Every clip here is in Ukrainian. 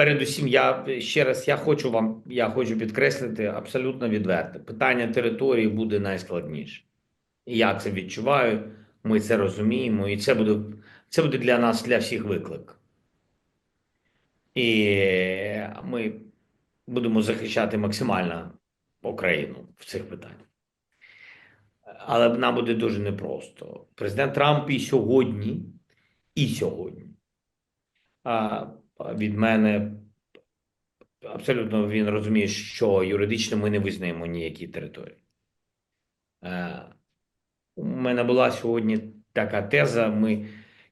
Передусім, я ще раз я хочу вам, я хочу підкреслити абсолютно відверто. Питання території буде найскладніше. І я це відчуваю, ми це розуміємо, і це буде, це буде для нас, для всіх виклик. І ми будемо захищати максимально Україну в цих питаннях. Але нам буде дуже непросто. Президент Трамп і сьогодні, і сьогодні від мене абсолютно він розуміє, що юридично ми не визнаємо ніякі території. Е, У мене була сьогодні така теза. Ми,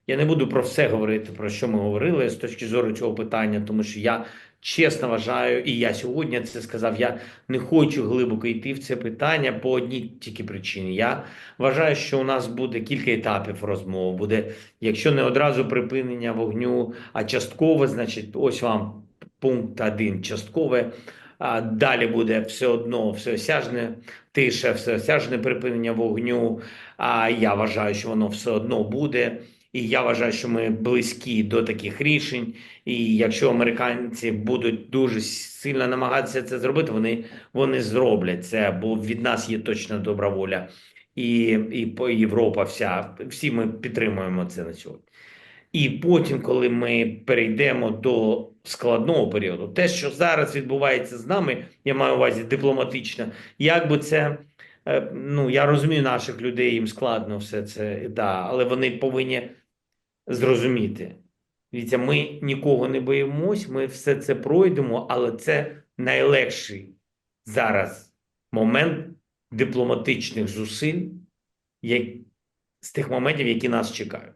я не буду про все говорити, про що ми говорили з точки зору цього питання, тому що я чесно вважаю, і я сьогодні це сказав. Я не хочу глибоко йти в це питання по одній тільки причині. Я вважаю, що у нас буде кілька етапів розмов. Буде, якщо не одразу припинення вогню, а часткове, значить, ось вам пункт один часткове. А далі буде все одно всеосяжне тиша, всеосяжне припинення вогню. А я вважаю, що воно все одно буде. І я вважаю, що ми близькі до таких рішень. І якщо американці будуть дуже сильно намагатися це зробити, вони, вони зроблять це, бо від нас є точна добра воля. І, і Європа, вся всі ми підтримуємо це на сьогодні. І потім, коли ми перейдемо до складного періоду, те, що зараз відбувається з нами, я маю увазі дипломатично, як би це. е, Ну, я розумію наших людей, їм складно все це, да, але вони повинні зрозуміти. Дивіться, ми нікого не боїмось, ми все це пройдемо, але це найлегший зараз момент дипломатичних зусиль, як, з тих моментів, які нас чекають.